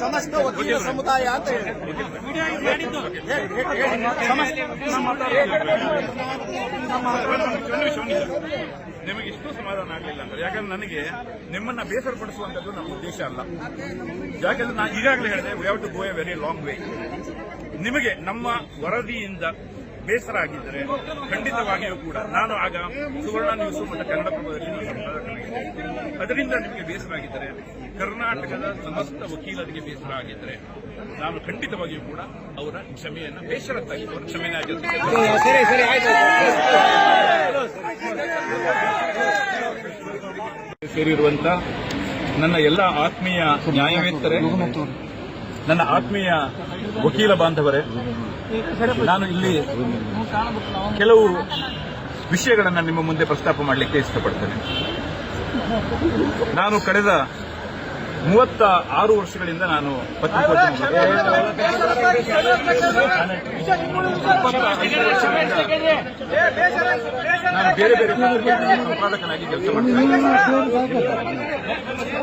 ಸಮಸ್ತ ವಕೀಲ ಸಮುದಾಯ ಅಂತ ಹೇಳಿ ನಿಮಗೆ ಇಷ್ಟು ಸಮಾಧಾನ ಆಗಲಿಲ್ಲ ಅಂದ್ರೆ ಯಾಕಂದ್ರೆ ನನಗೆ ನಿಮ್ಮನ್ನ ಬೇಸರ ಪಡಿಸುವಂತದ್ದು ನಮ್ಮ ಉದ್ದೇಶ ಅಲ್ಲ ಯಾಕಂದ್ರೆ ನಾನು ಈಗಾಗಲೇ ಹೇಳಿದೆ we have to go a very long way ನಿಮಗೆ ನಮ್ಮ ವರದಿಯಿಂದ ಬೇಸರ ಆಗಿದ್ದರೆ ಖಂಡಿತವಾಗಿಯೂ ಕೂಡ ನಾನು ಆಗ ಸುವರ್ಣ ನ್ಯೂಸ್ ಮತ್ತು ಕನ್ನಡ ಪ್ರಭದಲ್ಲಿ ನಾನು ಸಂಪಾದಕನಾಗಿದ್ದೆ. ಅದರಿಂದ ನಿಮಗೆ ಬೇಸರ ಆಗಿದ್ದರೆ ಕರ್ನಾಟಕದ ಸಮಸ್ತ ವಕೀಲರಿಗೆ ಬೇಸರ ಆಗಿದ್ದರೆ ನಾನು ಖಂಡಿತವಾಗಿಯೂ ಕೂಡ ಅವರ ಕ್ಷಮೆಯನ್ನು ಬೇಸರತ್ತಾಗಿ ಅವರ ಕ್ಷಮೆಯಾಗಿರುತ್ತೆ ಸರಿ ಸರಿ ಸೇರಿರುವಂತ ನನ್ನ ಎಲ್ಲ ಆತ್ಮೀಯ ನ್ಯಾಯವೇತ್ತರೇ ನನ್ನ ಆತ್ಮೀಯ ವಕೀಲ ಬಾಂಧವರೇ ನಾನು ಇಲ್ಲಿ ಕೆಲವು ವಿಷಯಗಳನ್ನು ನಿಮ್ಮ ಮುಂದೆ ಪ್ರಸ್ತಾಪ ಮಾಡಲಿಕ್ಕೆ ಇಷ್ಟಪಡ್ತೇನೆ. ನಾನು ಕಳೆದ ಮೂವತ್ತ ಆರು ವರ್ಷಗಳಿಂದ ನಾನು ಪತ್ರಿಕೋದ್ಯಮ ನಾನು ಬೇರೆ ಬೇರೆ ಉತ್ಪಾದಕನಾಗಿ ಸಂಪಾದಕನಾಗಿ ಕೆಲಸ ಮಾಡ್ತೇನೆ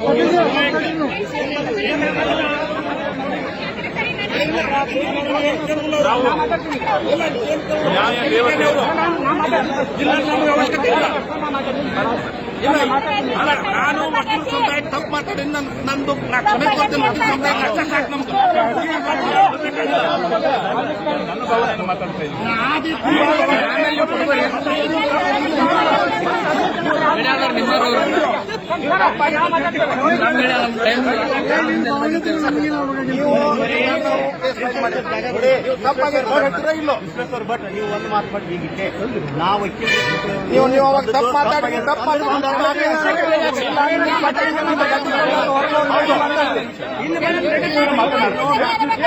ಅವ್ರು ಎಷ್ಟು ತಗೊಂಡು ನಾನು ಸಮುದಾಯ ತಪ್ಪು ಮಾತಾಡಿ ನಂದು ನಾ ಕ್ಷಮೆ ಕೊಡ್ತೇನೆ ವಕೀಲ ಸಮುದಾಯ ನನ್ನ ಬಟ್ ನೀವು ಒಂದು ಮಾತು ಹೀಗಿಕ್ಕೆ ನಾವು ನೀವು ಅವಾಗ ತಪ್ಪು ಮಾತಾಡಿ. ತಪ್ಪು ಏ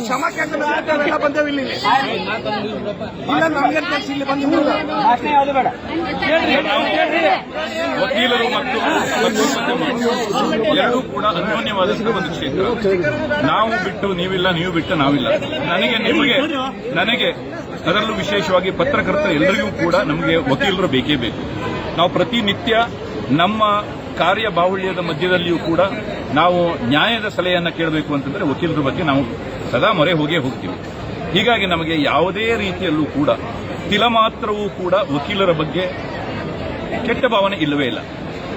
ಕ್ಷಮ ಕೇಂದ್ರ ಇಲ್ಲಿ ನಮ್ಗೆ ಇಲ್ಲಿ ಬಂದಿಲ್ಲ ವಕೀಲರು ಮತ್ತು ಎರಡೂ ಕೂಡ ಅನ್ಯೋನ್ಯವಾದ ಒಂದು ಕ್ಷೇತ್ರ. ನಾವು ಬಿಟ್ಟು ನೀವಿಲ್ಲ, ನೀವು ಬಿಟ್ಟು ನಾವಿಲ್ಲ. ನನಗೆ, ನಿಮಗೆ, ನನಗೆ ಅದರಲ್ಲೂ ವಿಶೇಷವಾಗಿ ಪತ್ರಕರ್ತ ಎಲ್ಲರಿಗೂ ಕೂಡ ನಮಗೆ ವಕೀಲರು ಬೇಕೇ ಬೇಕು. ನಾವು ಪ್ರತಿನಿತ್ಯ ನಮ್ಮ ಕಾರ್ಯ ಬಾಹುಳ್ಯದ ಮಧ್ಯದಲ್ಲಿಯೂ ಕೂಡ ನಾವು ನ್ಯಾಯದ ಸಲಹೆಯನ್ನು ಕೇಳಬೇಕು ಅಂತಂದರೆ ವಕೀಲರ ಬಗ್ಗೆ ನಾವು ಸದಾ ಮೊರೆ ಹೋಗೇ ಹೋಗ್ತೀವಿ. ಹೀಗಾಗಿ ನಮಗೆ ಯಾವುದೇ ರೀತಿಯಲ್ಲೂ ಕೂಡ ತಿಲ ಮಾತ್ರವೂ ಕೂಡ ವಕೀಲರ ಬಗ್ಗೆ ಕೆಟ್ಟ ಭಾವನೆ ಇಲ್ಲವೇ ಇಲ್ಲ.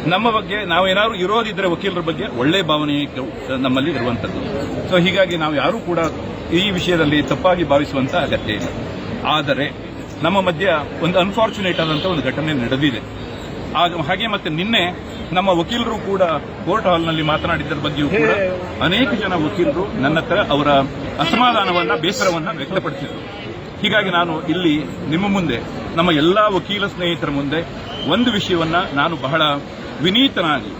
ನಮ್ಮ ಬಗ್ಗೆ ನಾವೇನಾದ್ರು ಇರೋದಿದ್ರೆ ವಕೀಲರ ಬಗ್ಗೆ ಒಳ್ಳೆ ಭಾವನೆ ನಮ್ಮಲ್ಲಿ ಇರುವಂತದ್ದು. ಸೊ ಹೀಗಾಗಿ ನಾವು ಯಾರೂ ಕೂಡ ಈ ವಿಷಯದಲ್ಲಿ ತಪ್ಪಾಗಿ ಭಾವಿಸುವಂತ ಅಗತ್ಯ ಇಲ್ಲ. ಆದರೆ ನಮ್ಮ ಮಧ್ಯ ಒಂದು ಅನ್ಫಾರ್ಚುನೇಟ್ ಆದಂಥ ಒಂದು ಘಟನೆ ನಡೆದಿದೆ. ಹಾಗೆ ಮತ್ತೆ ನಿನ್ನೆ ನಮ್ಮ ವಕೀಲರು ಕೂಡ ಕೋರ್ಟ್ ಹಾಲ್ನಲ್ಲಿ ಮಾತನಾಡಿದ್ದರ ಬಗ್ಗೆಯೂ ಕೂಡ ಅನೇಕ ಜನ ವಕೀಲರು ನನ್ನ ಹತ್ರ ಅವರ ಅಸಮಾಧಾನವನ್ನ ಬೇಸರವನ್ನ ವ್ಯಕ್ತಪಡಿಸಿದರು. ಹೀಗಾಗಿ ನಾನು ಇಲ್ಲಿ ನಿಮ್ಮ ಮುಂದೆ ನಮ್ಮ ಎಲ್ಲಾ ವಕೀಲ ಸ್ನೇಹಿತರ ಮುಂದೆ ಒಂದು ವಿಷಯವನ್ನ ನಾನು ಬಹಳ ವಿನೀತನಾಗಿ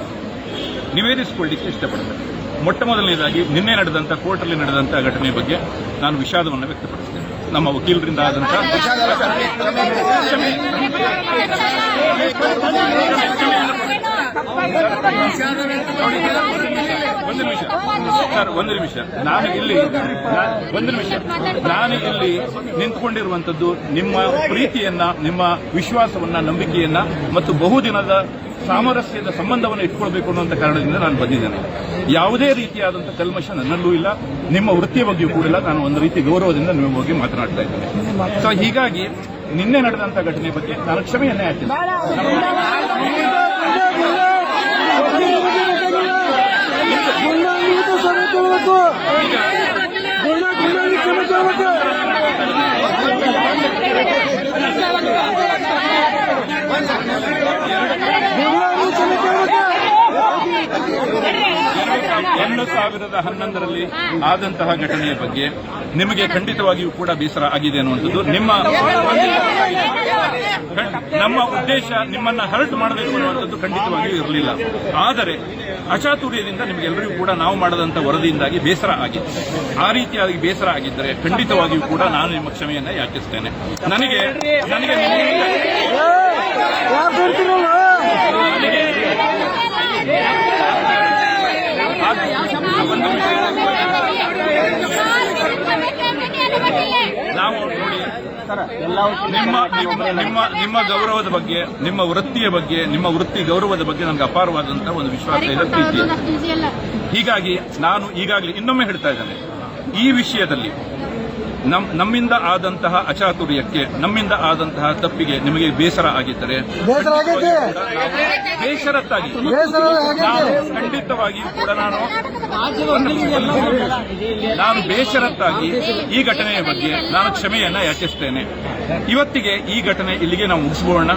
ನಿವೇದಿಸಿಕೊಳ್ಳಿಕ್ಕೆ ಇಷ್ಟಪಡ್ತೇನೆ. ಮೊಟ್ಟ ಮೊದಲನೇದಾಗಿ ನಿನ್ನೆ ನಡೆದಂತ ಕೋರ್ಟಲ್ಲಿ ನಡೆದಂತಹ ಘಟನೆ ಬಗ್ಗೆ ನಾನು ವಿಷಾದವನ್ನು ವ್ಯಕ್ತಪಡಿಸ್ತೇನೆ ನಮ್ಮ ವಕೀಲರಿಂದ ಆದಂಥ ಒಂದು ನಿಮಿಷ. ಸರ್, ಒಂದು ನಿಮಿಷ. ನಾನು ಇಲ್ಲಿ ಒಂದು ನಿಮಿಷ. ನಾನು ಇಲ್ಲಿ ನಿಂತ್ಕೊಂಡಿರುವಂತದ್ದು ನಿಮ್ಮ ಪ್ರೀತಿಯನ್ನ, ನಿಮ್ಮ ವಿಶ್ವಾಸವನ್ನ, ನಂಬಿಕೆಯನ್ನ ಮತ್ತು ಬಹುದಿನದ ಸಾಮರಸ್ಯದ ಸಂಬಂಧವನ್ನು ಇಟ್ಕೊಳ್ಬೇಕು ಅನ್ನುವಂಥ ಕಾರಣದಿಂದ ನಾನು ಬಂದಿದ್ದೇನೆ. ಯಾವುದೇ ರೀತಿಯಾದಂತಹ ಕಲ್ಮಶ ನನ್ನಲ್ಲೂ ಇಲ್ಲ, ನಿಮ್ಮ ವೃತ್ತಿಯ ಬಗ್ಗೆಯೂ ಕೂಡ ಇಲ್ಲ. ನಾನು ಒಂದು ರೀತಿ ಗೌರವದಿಂದ ನಿಮ್ಮ ಬಗ್ಗೆ ಮಾತನಾಡ್ತಾ ಇದ್ದೇನೆ. ಸೊ ಹೀಗಾಗಿ ನಿನ್ನೆ ನಡೆದಂತ ಘಟನೆ ಬಗ್ಗೆ ನಾನು ಕ್ಷಮೆಯನ್ನೇ ಹಾಕ್ತೀನಿ ಗುಂಡಾಗಿದ್ದು ಕ್ಷಮೆ ಕೇಳಬೇಕು ಗುಂಡ ಗುಂಡಾಗಿ ಕ್ಷಮೆ ಕೇಳಬೇಕು ಗುಂಡಾಗಿ ಕ್ಷಮೆ ಕೇಳಬೇಕು ಎರಡು ಸಾವಿರದ ಹನ್ನೊಂದರಲ್ಲಿ ಆದಂತಹ ಘಟನೆಯ ಬಗ್ಗೆ ನಿಮಗೆ ಖಂಡಿತವಾಗಿಯೂ ಕೂಡ ಬೇಸರ ಆಗಿದೆ ಅನ್ನುವಂಥದ್ದು. ನಿಮ್ಮ ನಮ್ಮ ಉದ್ದೇಶ ನಿಮ್ಮನ್ನ ಹರ್ಟ್ ಮಾಡಬೇಕು ಅನ್ನುವಂಥದ್ದು ಖಂಡಿತವಾಗಿಯೂ ಇರಲಿಲ್ಲ. ಆದರೆ ಅಚಾತುರ್ಯದಿಂದ ನಿಮಗೆಲ್ಲರಿಗೂ ಕೂಡ ನಾವು ಮಾಡದಂತ ವರದಿಯಿಂದಾಗಿ ಬೇಸರ ಆಗಿದೆ. ಆ ರೀತಿಯಾಗಿ ಬೇಸರ ಆಗಿದ್ದರೆ ಖಂಡಿತವಾಗಿಯೂ ಕೂಡ ನಾನು ನಿಮ್ಮ ಕ್ಷಮೆಯನ್ನ ಯಾಚಿಸ್ತೇನೆ. ನನಗೆ ನನಗೆ ನಿಮ್ಮಿಂದ- ಯಾರು ಬರ್ತಿರಲ್ಲ ನಾವು ನೋಡಿ ನಿಮ್ಮ ನಿಮ್ಮ ನಿಮ್ಮ ಗೌರವದ ಬಗ್ಗೆ ನಿಮ್ಮ ವೃತ್ತಿಯ ಬಗ್ಗೆ ನಿಮ್ಮ ವೃತ್ತಿ ಗೌರವದ ಬಗ್ಗೆ ನನಗೆ ಅಪಾರವಾದಂತಹ ಒಂದು ವಿಶ್ವಾಸ ಇದೆ ಪ್ರೀತಿ. ಹೀಗಾಗಿ ನಾನು ಈಗಾಗಲೇ ಇನ್ನೊಮ್ಮೆ ಹೇಳ್ತಾ ಇದ್ದೇನೆ. ಈ ವಿಷಯದಲ್ಲಿ ನಮ್ ನಮ್ಮಿಂದ ಆದಂತಹ ಅಚಾತುರ್ಯಕ್ಕೆ ನಮ್ಮಿಂದ ಆದಂತಹ ತಪ್ಪಿಗೆ ನಿಮಗೆ ಬೇಸರ ಆಗಿದ್ದರೆ ಬೇಸರತ್ತಾಗಿ ಖಂಡಿತವಾಗಿ ಖಂಡಿತವಾಗಿಯೂ ಕೂಡ ನಾನು ನಾನು ಬೇಸರತ್ತಾಗಿ ಈ ಘಟನೆಯ ಬಗ್ಗೆ ನಾನು ಕ್ಷಮೆಯನ್ನ ಯಾಚಿಸ್ತೇನೆ. ಇವತ್ತಿಗೆ ಈ ಘಟನೆ ಇಲ್ಲಿಗೆ ನಾವು ಮುಗಿಸ್ಬೋಣ.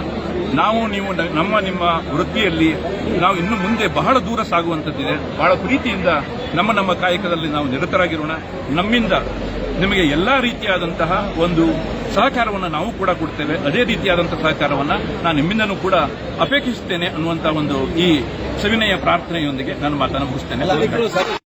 ನಾವು ನೀವು ನಮ್ಮ ನಿಮ್ಮ ವೃತ್ತಿಯಲ್ಲಿ ನಾವು ಇನ್ನು ಮುಂದೆ ಬಹಳ ದೂರ ಸಾಗುವಂಥದ್ದಿದೆ. ಬಹಳ ಪ್ರೀತಿಯಿಂದ ನಮ್ಮ ನಮ್ಮ ಕಾಯಕದಲ್ಲಿ ನಾವು ನಿರತರಾಗಿರೋಣ. ನಮ್ಮಿಂದ ನಿಮಗೆ ಎಲ್ಲಾ ರೀತಿಯಾದಂತಹ ಒಂದು ಸಹಕಾರವನ್ನು ನಾವು ಕೂಡ ಕೊಡ್ತೇವೆ. ಅದೇ ರೀತಿಯಾದಂತಹ ಸಹಕಾರವನ್ನು ನಾನು ನಿಮ್ಮಿಂದನೂ ಕೂಡ ಅಪೇಕ್ಷಿಸುತ್ತೇನೆ ಅನ್ನುವಂತಹ ಒಂದು ಈ ಸವಿನಯ ಪ್ರಾರ್ಥನೆಯೊಂದಿಗೆ ನಾನು ಮಾತನ್ನು ಮುಗಿಸ್ತೇನೆ.